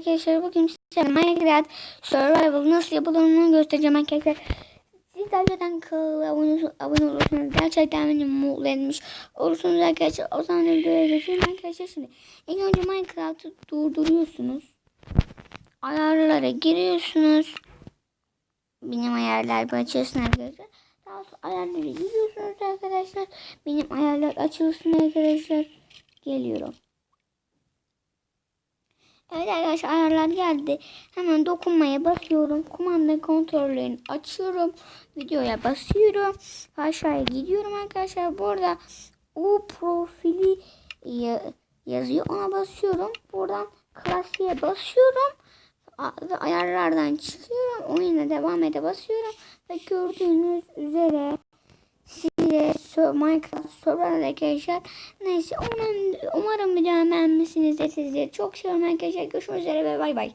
Arkadaşlar. Bugün size Minecraft Survival nasıl yapıldığını göstereceğim arkadaşlar. Siz önceden kanala abone, abone olursanız gerçekten beni mutlu etmiş olursunuz arkadaşlar. O zaman videoya geçelim arkadaşlar. Şimdi ilk önce Minecraft'ı durduruyorsunuz. Ayarlara giriyorsunuz. Benim ayarlar bir açılsın arkadaşlar. Daha sonra ayarlara giriyorsunuz arkadaşlar. Benim ayarlar açılsın arkadaşlar. Geliyorum. Evet arkadaşlar ayarlar geldi. Hemen dokunmaya basıyorum. Kumanda kontrollerini açıyorum. Videoya basıyorum. Aşağıya gidiyorum arkadaşlar. Burada U profili ya- yazıyor. Ona basıyorum. Buradan klasiğe basıyorum. Ayarlardan çıkıyorum. Oyuna devam ede basıyorum. Ve gördüğünüz üzere Minecraft soran arkadaşlar. Neyse umarım, umarım videomu beğenmişsinizdir sizleri. Çok seviyorum arkadaşlar. Görüşmek üzere ve bay bay.